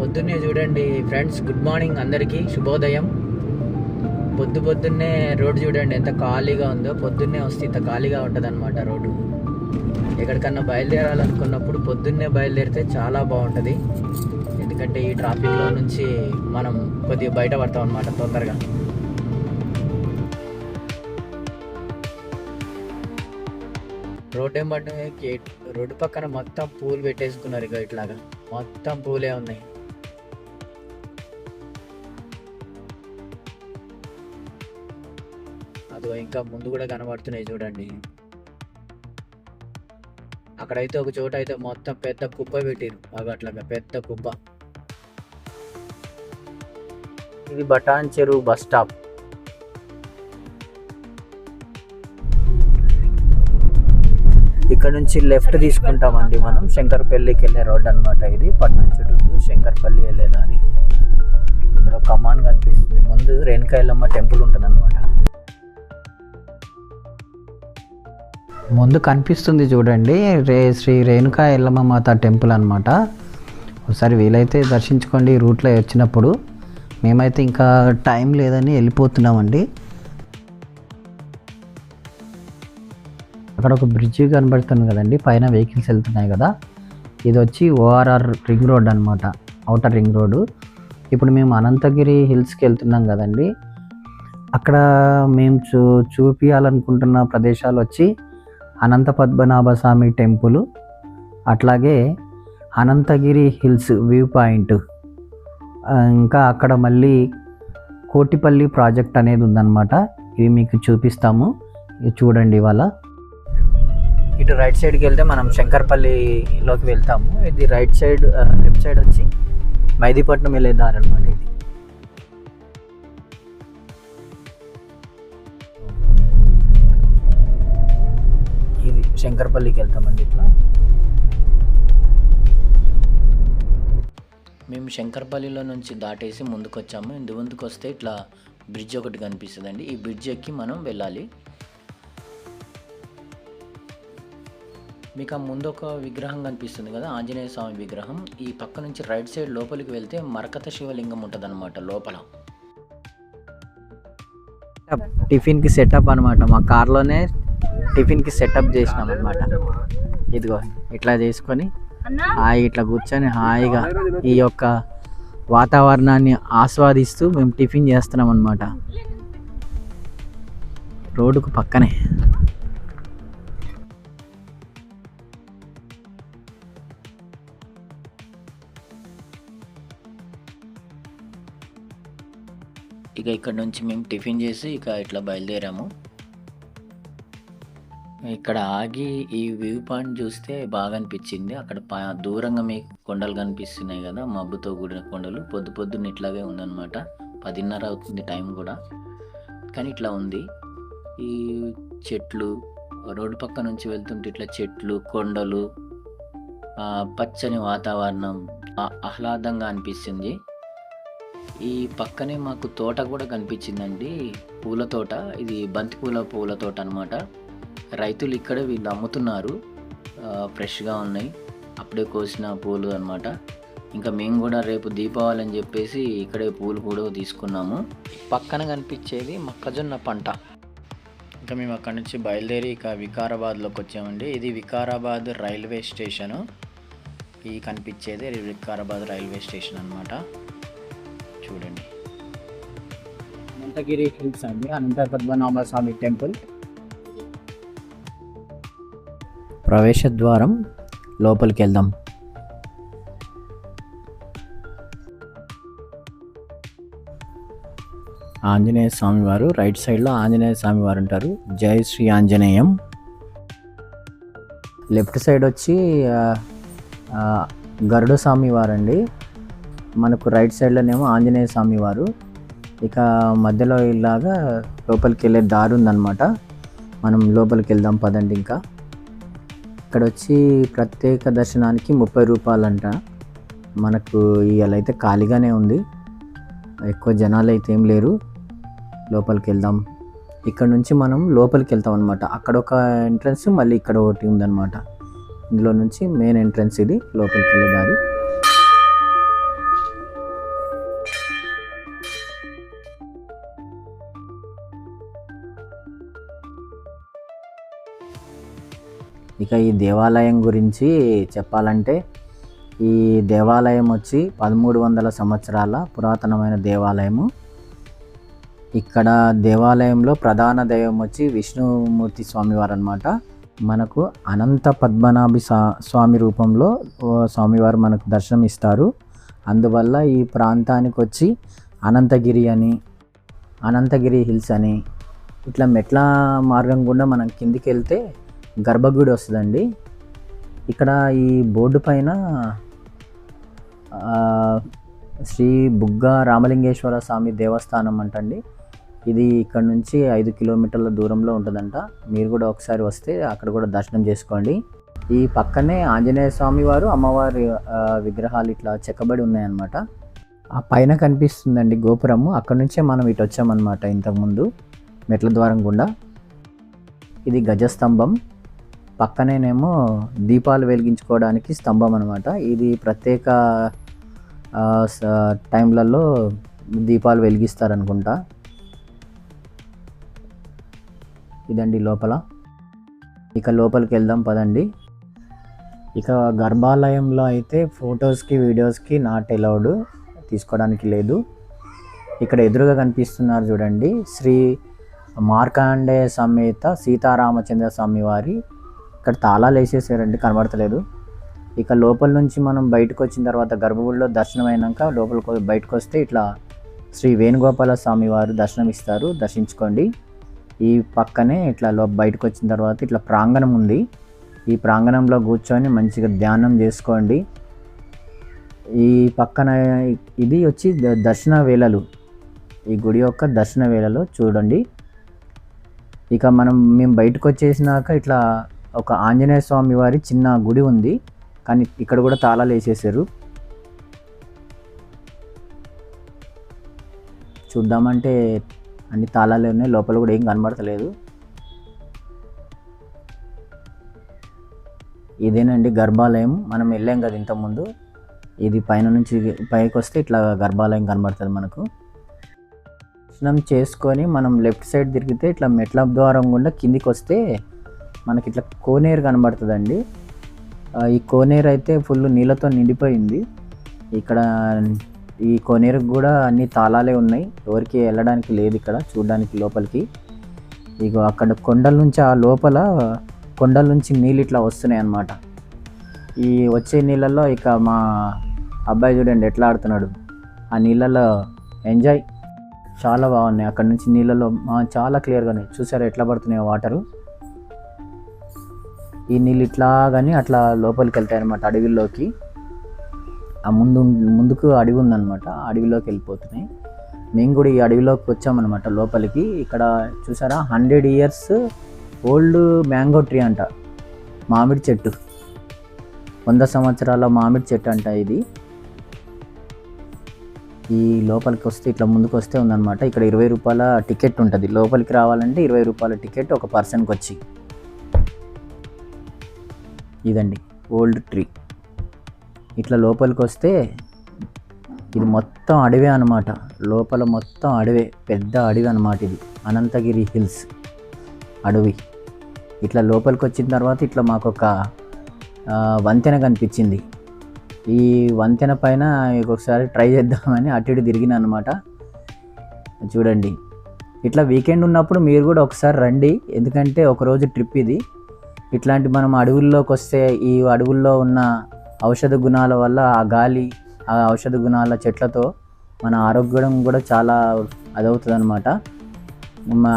పొద్దున్నే చూడండి friends good morning అందరికీ శుభోదయం. పొద్దు పొద్దున్నే రోడ్డు చూడండి ఎంత ఖాళీగా ఉందో. పొద్దున్నే వస్తే ఇంత ఖాళీగా ఉంటుంది అనమాట రోడ్డు. ఎక్కడికన్నా బయలుదేరాలనుకున్నప్పుడు పొద్దున్నే బయలుదేరితే చాలా బాగుంటుంది. ఎందుకంటే ఈ ట్రాఫిక్లో నుంచి మనం కొద్దిగా బయట పడతాం అనమాట తొందరగా. రోడ్డు ఏమంటే గేట్ రోడ్డు పక్కన మొత్తం పూలు పెట్టేసుకున్నారు ఇక ఇట్లాగా. మొత్తం పూలే ఉన్నాయి. అదో ఇంకా ముందు కూడా కనబడుతున్నాయి చూడండి. అక్కడైతే ఒక చోట అయితే మొత్తం పెద్ద కుప్ప పెట్టారు అవి అట్లా పెద్ద కుప్ప. ఇది బటాన్ చెరువు బస్ స్టాప్. ఇక్కడ నుంచి లెఫ్ట్ తీసుకుంటామండి మనం. శంకర్పల్లికి వెళ్ళే రోడ్ అన్నమాట ఇది. పట్నం చుట్టూ శంకర్పల్లి వెళ్ళే దారి. ఇక్కడ ఒక కమాన్ కనిపిస్తుంది. ముందు రేణుకాయలమ్మ టెంపుల్ ఉంటుంది అనమాట ముందు కనిపిస్తుంది చూడండి. రే శ్రీ రేణుకా ఎల్లమ్మ మాత టెంపుల్ అనమాట ఒకసారి వీలైతే దర్శించుకోండి ఈ రూట్లో వచ్చినప్పుడు. మేమైతే ఇంకా టైం లేదని వెళ్ళిపోతున్నామండి. అక్కడ ఒక బ్రిడ్జి కనబడుతుంది కదండి. పైన వెహికల్స్ వెళ్తున్నాయి కదా. ఇది వచ్చి ఓఆర్ఆర్ రింగ్ రోడ్ అనమాట అవుటర్ రింగ్ రోడ్డు ఇప్పుడు మేము అనంతగిరి హిల్స్కి వెళ్తున్నాం కదండి. అక్కడ మేము చూ చూపించాలనుకుంటున్న ప్రదేశాలు వచ్చి అనంత పద్మనాభ స్వామి టెంపుల్ అట్లాగే అనంతగిరి హిల్స్ వ్యూ పాయింట్. ఇంకా అక్కడ మళ్ళీ కోటిపల్లి ప్రాజెక్ట్ అనేది ఉందన్నమాట. ఇవి మీకు చూపిస్తాము. చూడండి ఇవాళ. ఇటు రైట్ సైడ్కి వెళ్తే మనం శంకర్పల్లిలోకి వెళ్తాము. ఇది రైట్ సైడ్ లెఫ్ట్ సైడ్ వచ్చి మైదీపట్నం వెళ్ళే దారి అనమాట ఇది. శంకర్పల్లికి వెళ్తామండి ఇట్లా మేము శంకర్పల్లిలో నుంచి దాటేసి ముందుకు వచ్చాము ఇందు ముందుకు వస్తే ఇట్లా బ్రిడ్జ్ ఒకటి కనిపిస్తుందండి. ఈ బ్రిడ్జ్ ఎక్కి మనం వెళ్ళాలి. మీకు ఆ ముందు ఒక విగ్రహం కనిపిస్తుంది కదా ఆంజనేయ స్వామి విగ్రహం. ఈ పక్క నుంచి రైట్ సైడ్ లోపలికి వెళ్తే మరకత శివలింగం ఉంటుంది లోపల. టిఫిన్కి సెటప్ అనమాట మా కార్లోనే టిఫిన్కి సెటప్ చేసినాం అనమాట ఇదిగో ఇట్లా చేసుకొని హాయి ఇట్లా కూర్చొని హాయిగా ఈ యొక్క వాతావరణాన్ని ఆస్వాదిస్తూ మేము టిఫిన్ చేస్తున్నాం అనమాట రోడ్డుకు పక్కనే. ఇక ఇక్కడ నుంచి మేము టిఫిన్ చేసి ఇక ఇట్లా బయలుదేరాము. ఇక్కడ ఆగి ఈ వ్యూ పాయింట్ చూస్తే బాగా అనిపించింది. అక్కడ దూరంగా మీకు కొండలు కనిపిస్తున్నాయి కదా మబ్బుతో కూడిన కొండలు. పొద్దు పొద్దున్న ఇట్లాగే ఉందన్నమాట. పదిన్నర అవుతుంది టైం కూడా. కానీ ఇట్లా ఉంది. ఈ చెట్లు రోడ్డు పక్క నుంచి వెళ్తుంటే ఇట్లా చెట్లు కొండలు పచ్చని వాతావరణం ఆహ్లాదంగా అనిపిస్తుంది. ఈ పక్కనే మాకు తోట కూడా కనిపించిందండి. పూల తోట. ఇది బంతిపూల పూల తోట అనమాట రైతులు ఇక్కడ వీళ్ళు అమ్ముతున్నారు ఫ్రెష్గా ఉన్నాయి. అప్పుడే కోసిన పూలు అనమాట ఇంకా మేము కూడా రేపు దీపావళి అని చెప్పేసి ఇక్కడే పూలు కూడా తీసుకున్నాము. పక్కన కనిపించేది మొక్కజొన్న పంట. ఇంకా మేము అక్కడ నుంచి బయలుదేరి ఇక వికారాబాద్లోకి వచ్చామండి. ఇది వికారాబాద్ రైల్వే స్టేషను. ఈ కనిపించేది వికారాబాద్ రైల్వే స్టేషన్ అనమాట చూడండి. అనంతగిరి హిల్స్ అండి. అనంత పద్మనాభ స్వామి టెంపుల్. ప్రవేశ ద్వారం లోపలికి వెళ్దాం ఆంజనేయ స్వామి వారు రైట్ సైడ్లో ఆంజనేయ స్వామి వారు ఉంటారు. జై శ్రీ ఆంజనేయం. లెఫ్ట్ సైడ్ వచ్చి గరుడ స్వామి వారండి మనకు రైట్ సైడ్లోనేమో ఆంజనేయ స్వామి వారు ఇక మధ్యలో ఇలాగా లోపలికి వెళ్ళే దారి ఉందన్నమాట. మనం లోపలికి వెళ్దాం పదండి ఇంకా. ఇక్కడ వచ్చి ప్రత్యేక దర్శనానికి ముప్పై రూపాయలంట మనకు ఇవాళ అయితే ఖాళీగానే ఉంది. ఎక్కువ జనాలు అయితే ఏం లేరు. లోపలికి వెళ్దాం ఇక్కడ నుంచి మనం లోపలికి వెళ్తాం అనమాట అక్కడ ఒక ఎంట్రన్స్ మళ్ళీ ఇక్కడ ఒకటి ఉందన్నమాట. ఇందులో నుంచి మెయిన్ ఎంట్రన్స్ ఇది లోపలికి వెళ్ళే దారి. ఇక ఈ దేవాలయం గురించి చెప్పాలంటే ఈ దేవాలయం వచ్చి పదమూడు వందల సంవత్సరాల పురాతనమైన దేవాలయము. ఇక్కడ దేవాలయంలో ప్రధాన దైవం వచ్చి విష్ణుమూర్తి స్వామివారు అనమాట మనకు అనంత పద్మనాభి స్వామి రూపంలో స్వామివారు మనకు దర్శనం ఇస్తారు. అందువల్ల ఈ ప్రాంతానికి వచ్చి అనంతగిరి అని అనంతగిరి హిల్స్ అని ఇట్లా మెట్ల మార్గం గుండా మనం కిందికి వెళ్తే గర్భగుడి వస్తుందండి. ఇక్కడ ఈ బోర్డు పైన శ్రీ బుగ్గ రామలింగేశ్వర స్వామి దేవస్థానం అంటండి. ఇది ఇక్కడ నుంచి ఐదు కిలోమీటర్ల దూరంలో ఉంటుందంట. మీరు కూడా ఒకసారి వస్తే అక్కడ కూడా దర్శనం చేసుకోండి. ఈ పక్కనే ఆంజనేయ స్వామి వారు అమ్మవారి విగ్రహాలు ఇట్లా చెక్కబడి ఉన్నాయన్నమాట. ఆ పైన కనిపిస్తుందండి గోపురము అక్కడ నుంచే మనం ఇటు వచ్చామన్నమాట ఇంతకుముందు మెట్ల ద్వారం గుండా. ఇది గజస్తంభం. పక్కనేనేమో దీపాలు వెలిగించుకోవడానికి స్తంభం అనమాట ఇది ప్రత్యేక స- టైంలలో దీపాలు వెలిగిస్తారనుకుంటా. ఇదండి లోపల. ఇక లోపలికి వెళ్దాం పదండి. ఇక గర్భాలయంలో అయితే ఫొటోస్కి వీడియోస్కి నాట్ అలౌడ్ తీసుకోవడానికి లేదు. ఇక్కడ ఎదురుగా కనిపిస్తున్నారు చూడండి శ్రీ మార్కాండేయ సమేత సీతారామచంద్ర స్వామి వారి ఇక్కడ తాళాలు వేసేసారండి కనబడతలేదు. ఇక లోపల నుంచి మనం బయటకు వచ్చిన తర్వాత గర్భగుడిలో దర్శనం అయినాక లోపలికి బయటకు వస్తే ఇట్లా శ్రీ వేణుగోపాల స్వామి వారు దర్శనం ఇస్తారు దర్శించుకోండి. ఈ పక్కనే ఇట్లా లో బయటకు వచ్చిన తర్వాత ఇట్లా ప్రాంగణం ఉంది. ఈ ప్రాంగణంలో కూర్చొని మంచిగా ధ్యానం చేసుకోండి. ఈ పక్కన ఇది వచ్చి దర్శన వేళలు. ఈ గుడి యొక్క దర్శన వేళలో చూడండి. ఇక మనం మేము బయటకు వచ్చేసినాక ఇట్లా ఒక ఆంజనేయ స్వామి వారి చిన్న గుడి ఉంది. కానీ ఇక్కడ కూడా తాళాలు వేసేసారు చూద్దామంటే అన్ని తాళాలు ఉన్నాయి. లోపల కూడా ఏం కనబడతలేదు. ఇదేనండి గర్భాలయం. మనం వెళ్ళాం కదా ఇంతకుముందు ఇది పైన నుంచి పైకి వస్తే ఇట్లా గర్భాలయం కనబడుతుంది మనకు. దర్శనం చేసుకొని మనం లెఫ్ట్ సైడ్ తిరిగితే ఇట్లా మెట్ల ద్వారం గుండా కిందికి వస్తే మనకి ఇట్లా కోనేరు కనబడుతుందండి. ఈ కోనేరు అయితే ఫుల్ నీళ్ళతో నిండిపోయింది. ఇక్కడ ఈ కోనేరుకు కూడా అన్ని తాళాలే ఉన్నాయి. ఎవరికి వెళ్ళడానికి లేదు ఇక్కడ చూడడానికి లోపలికి. ఇగో అక్కడ కొండల నుంచి ఆ లోపల కొండల నుంచి నీళ్ళు ఇట్లా వస్తున్నాయి అన్నమాట. ఈ వచ్చే నీళ్ళల్లో ఇక మా అబ్బాయి చూడండి ఎట్లా ఆడుతున్నాడు. ఆ నీళ్ళల్లో ఎంజాయ్. చాలా బాగున్నాయి. అక్కడ నుంచి నీళ్ళలో మా- చాలా క్లియర్గా ఉన్నాయి. చూసారా ఎట్లా పడుతున్నాయి వాటరు. ఈ నీళ్ళు ఇట్లా కానీ అట్లా లోపలికి వెళ్తాయి అనమాట అడవిలోకి. ఆ ముందు ముందుకు అడవి ఉందన్నమాట అడవిలోకి వెళ్ళిపోతున్నాయి. మేము కూడా ఈ అడవిలోకి వచ్చామన్నమాట లోపలికి. ఇక్కడ చూసారా hundred years old mango tree అంట మామిడి చెట్టు. వంద సంవత్సరాల మామిడి చెట్టు అంట ఇది. ఈ లోపలికి వస్తే ఇట్లా ముందుకు వస్తే ఉందన్నమాట. ఇక్కడ ఇరవై రూపాయల టికెట్ ఉంటుంది. లోపలికి రావాలంటే ఇరవై రూపాయల టికెట్ ఒక పర్సన్కి వచ్చి ఇదండి ఓల్డ్ ట్రీ. ఇట్లా లోపలికి వస్తే ఇది మొత్తం అడవే అనమాట లోపల మొత్తం అడవే పెద్ద అడవి అనమాట ఇది. అనంతగిరి హిల్స్ అడవి. ఇట్లా లోపలికి వచ్చిన తర్వాత ఇట్లా మాకు ఒక వంతెన కనిపించింది. ఈ వంతెన పైన ఒకసారి ట్రై చేద్దామని అటు ఇటు తిరిగిన అనమాట చూడండి. ఇట్లా వీకెండ్ ఉన్నప్పుడు మీరు కూడా ఒకసారి రండి. ఎందుకంటే ఒకరోజు ట్రిప్ ఇది. ఇట్లాంటి మనం అడవుల్లోకి వస్తే ఈ అడవుల్లో ఉన్న ఔషధ గుణాల వల్ల ఆ గాలి ఆ ఔషధ గుణాల చెట్లతో మన ఆరోగ్యం కూడా చాలా అదవుతుంది అనమాట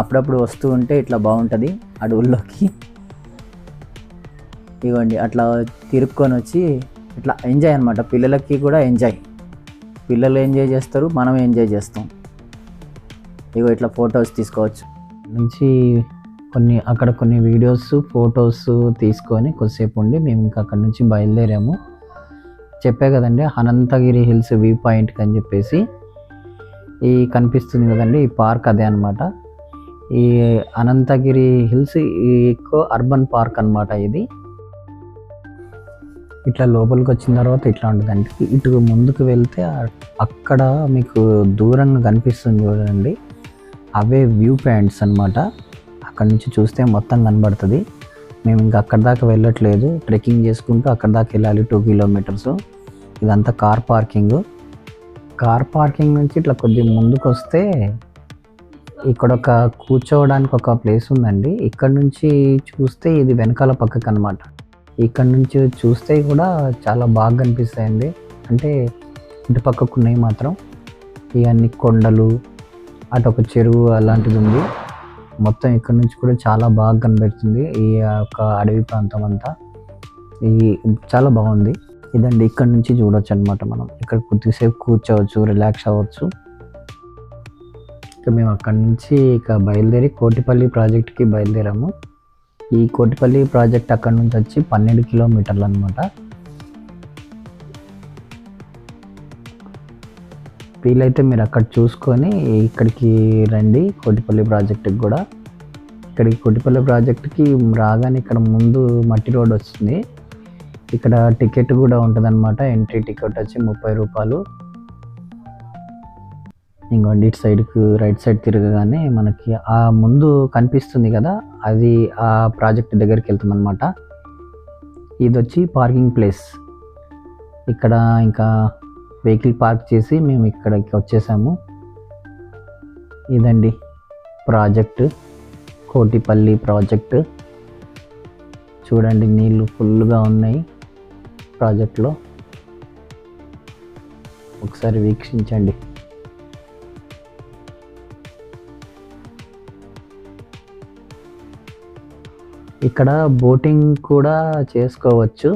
అప్పుడప్పుడు వస్తూ ఉంటే ఇట్లా బాగుంటుంది అడవుల్లోకి. ఇవ్వండి అట్లా తిరుక్కొని వచ్చి ఇట్లా ఎంజాయ్ అనమాట పిల్లలకి కూడా ఎంజాయ్. పిల్లలు ఎంజాయ్ చేస్తారు మనం ఎంజాయ్ చేస్తాం. ఇగో ఇట్లా ఫొటోస్ తీసుకోవచ్చు. నుంచి కొన్ని అక్కడ కొన్ని వీడియోస్ ఫొటోస్ తీసుకొని కొద్దిసేపు ఉండి మేము ఇంకా అక్కడ నుంచి బయలుదేరాము. చెప్పే కదండి అనంతగిరి హిల్స్ వ్యూ పాయింట్కి అని చెప్పేసి ఈ కనిపిస్తుంది కదండి ఈ పార్క్ అదే అనమాట ఈ అనంతగిరి హిల్స్ ఎక్కువ అర్బన్ పార్క్ అన్నమాట ఇది. ఇట్లా లోపలికి వచ్చిన తర్వాత ఇట్లా ఉంటుందండి ఇటు ముందుకు వెళ్తే అక్కడ మీకు దూరంగా కనిపిస్తుంది చూడండి. అవే వ్యూ పాయింట్స్ అన్నమాట. అక్కడ నుంచి చూస్తే మొత్తం కనబడుతుంది. మేము ఇంకా అక్కడ దాకా వెళ్ళట్లేదు. ట్రెక్కింగ్ చేసుకుంటూ అక్కడ దాకా వెళ్ళాలి టూ కిలోమీటర్స్. ఇదంతా కార్ పార్కింగ్. కార్ పార్కింగ్ నుంచి ఇట్లా కొద్దిగా ముందుకు వస్తే ఇక్కడ ఒక కూర్చోవడానికి ఒక ప్లేస్ ఉందండి. ఇక్కడ నుంచి చూస్తే ఇది వెనకాల పక్కకు అనమాట ఇక్కడ నుంచి చూస్తే కూడా చాలా బాగా కనిపిస్తాయండి. అంటే ఇటు పక్కకు ఉన్నాయి మాత్రం. ఇవన్నీ కొండలు అటు ఒక చెరువు అలాంటిది ఉంది. మొత్తం ఇక్కడ నుంచి కూడా చాలా బాగా కనబడుతుంది. ఈ యొక్క అడవి ప్రాంతం అంతా. ఈ చాలా బాగుంది. ఇదండి ఇక్కడ నుంచి చూడొచ్చు అనమాట మనం. ఇక్కడ కొద్దిసేపు కూర్చోవచ్చు రిలాక్స్ అవ్వచ్చు. ఇక మేము అక్కడి నుంచి ఇక బయలుదేరి కోటిపల్లి ప్రాజెక్ట్కి బయలుదేరాము. ఈ కోటిపల్లి ప్రాజెక్ట్ అక్కడ నుంచి వచ్చి పన్నెండు కిలోమీటర్లు అనమాట వీలైతే మీరు అక్కడ చూసుకొని ఇక్కడికి రండి కోటిపల్లి ప్రాజెక్ట్కి కూడా. ఇక్కడికి కోటిపల్లి ప్రాజెక్ట్కి రాగానే ఇక్కడ ముందు మట్టి రోడ్ వస్తుంది. ఇక్కడ టికెట్ కూడా ఉంటుంది అనమాట ఎంట్రీ టికెట్ వచ్చి ముప్పై రూపాయలు. ఇంకోండి ఇటు సైడ్కి రైట్ సైడ్ తిరగగానే మనకి ఆ ముందు కనిపిస్తుంది కదా అది ఆ ప్రాజెక్ట్ దగ్గరికి వెళ్తుందన్నమాట. ఇది వచ్చి పార్కింగ్ ప్లేస్ ఇక్కడ ఇంకా వెహికల్ పార్క్ చేసి మేము ఇక్కడికి వచ్చేసాము. ఇదండి ప్రాజెక్ట్. కోటిపల్లి ప్రాజెక్ట్. చూడండి నీళ్ళు ఫుల్గా ఉన్నాయి ప్రాజెక్ట్లో. ఒకసారి వీక్షించండి. ఇక్కడ బోటింగ్ కూడా చేసుకోవచ్చు.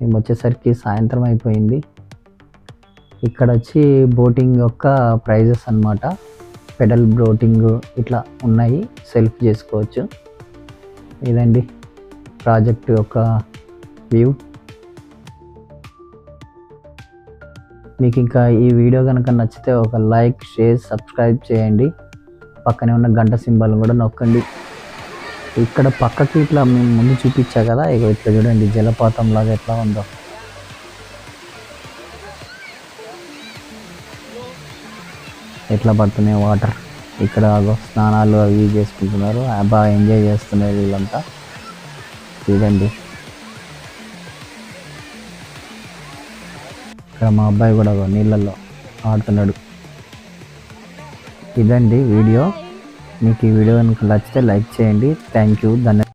మేము వచ్చేసరికి సాయంత్రం అయిపోయింది. ఇక్కడ వచ్చి బోటింగ్ యొక్క ప్రైజెస్ అన్నమాట. పెడల్ బోటింగ్ ఇట్లా ఉన్నాయి. సెల్ఫ్ చేసుకోవచ్చు. ఇదండి ప్రాజెక్ట్ యొక్క వ్యూ. మీకు ఇంకా ఈ వీడియో కనుక నచ్చితే ఒక లైక్ షేర్ సబ్స్క్రైబ్ చేయండి. పక్కనే ఉన్న గంట సింబల్ కూడా నొక్కండి. ఇక్కడ పక్కకి ఇట్లా మేము ముందు చూపించా కదా ఇక ఇట్లా చూడండి జలపాతం లాగా ఎట్లా ఉందో. ఎట్లా పడుతున్నాయి వాటర్? ఇక్కడ స్నానాలు అవి చేసుకుంటున్నారు. బాగా ఎంజాయ్ చేస్తున్నారు వీళ్ళంతా. చూడండి. ఇక్కడ మా అబ్బాయి కూడా నీళ్ళల్లో ఆడుతున్నాడు. ఇదండి వీడియో. మీకు ఈ వీడియో కనుక నచ్చితే లైక్ చేయండి. Thank you. ధన్యవాదాలు